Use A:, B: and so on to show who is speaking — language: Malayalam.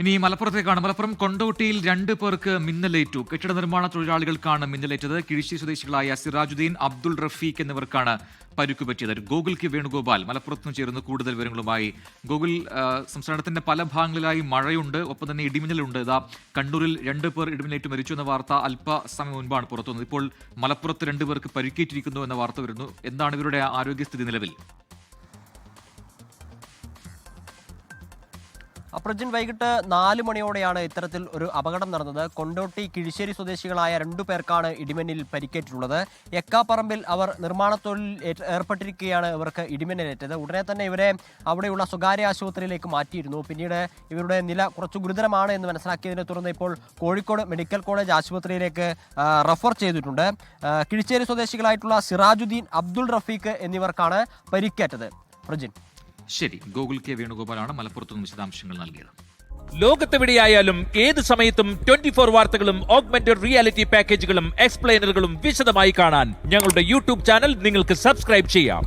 A: ഇനി മലപ്പുറത്തേക്കാണ് മലപ്പുറം കൊണ്ടോട്ടിയിൽ രണ്ട് പേർക്ക് മിന്നലേറ്റു. കെട്ടിട നിർമ്മാണ തൊഴിലാളികൾക്കാണ് മിന്നലേറ്റത്. കിഴിശി സ്വദേശികളായ സിറാജുദ്ദീൻ അബ്ദുൾ റഫീഖ് എന്നിവർക്കാണ് പരുക്ക് പറ്റിയത്. ഗോകുൽ കെ വേണുഗോപാൽ മലപ്പുറത്ത് നിന്ന് ചേരുന്ന കൂടുതൽ വിവരങ്ങളുമായി. ഗോകുൽ സംസ്ഥാനത്തിന്റെ പല ഭാഗങ്ങളിലായി മഴയുണ്ട്. ഒപ്പം തന്നെ ഇടിമിന്നലുണ്ട്. ഇതാ കണ്ണൂരിൽ രണ്ട് പേർ ഇടിമിന്നലേറ്റ് മരിച്ചു എന്ന വാർത്ത അല്പസമയം മുൻപാണ് പുറത്തുവന്നത്. ഇപ്പോൾ മലപ്പുറത്ത് രണ്ടുപേർക്ക് പരിക്കേറ്റിരിക്കുന്നു എന്ന വാർത്ത വരുന്നു. എന്താണ് ഇവരുടെ ആരോഗ്യസ്ഥിതി നിലവിൽ?
B: അപ്രജൻ വൈകിട്ട് നാല് മണിയോടെയാണ് ഇത്തരത്തിൽ ഒരു അപകടം നടന്നത്. കൊണ്ടോട്ടി കിഴിശ്ശേരി സ്വദേശികളായ രണ്ടു പേർക്കാണ് ഇടിമിന്നലിൽ പരിക്കേറ്റിട്ടുള്ളത്. എക്കാപ്പറമ്പിൽ അവർ നിർമ്മാണ തൊഴിൽ ഏർപ്പെട്ടിരിക്കുകയാണ് ഇവർക്ക് ഇടിമിന്നലേറ്റത്. ഉടനെ തന്നെ ഇവരെ അവിടെയുള്ള സ്വകാര്യ ആശുപത്രിയിലേക്ക് മാറ്റിയിരുന്നു. പിന്നീട് ഇവരുടെ നില കുറച്ച് ഗുരുതരമാണ് എന്ന് മനസ്സിലാക്കിയതിനെ തുടർന്ന് ഇപ്പോൾ കോഴിക്കോട് മെഡിക്കൽ കോളേജ് ആശുപത്രിയിലേക്ക് റഫർ ചെയ്തിട്ടുണ്ട്. കിഴിശ്ശേരി സ്വദേശികളായിട്ടുള്ള സിറാജുദ്ദീൻ അബ്ദുൾ റഫീഖ് എന്നിവർക്കാണ് പരിക്കേറ്റത്. പ്രജിൻ.
A: ശരി ഗോകുൽ കെ വേണുഗോപാലാണ് മലപ്പുറത്ത് നിന്ന് വിശദാംശങ്ങൾ നൽകിയത്.
C: ലോകത്തെവിടെയായാലും ഏത് സമയത്തും ട്വന്റി ഫോർ വാർത്തകളും ഓഗ്മെന്റഡ് റിയാലിറ്റി പാക്കേജുകളും എക്സ്പ്ലെയിനറുകളും വിശദമായി കാണാൻ ഞങ്ങളുടെ യൂട്യൂബ് ചാനൽ നിങ്ങൾക്ക് സബ്സ്ക്രൈബ് ചെയ്യാം.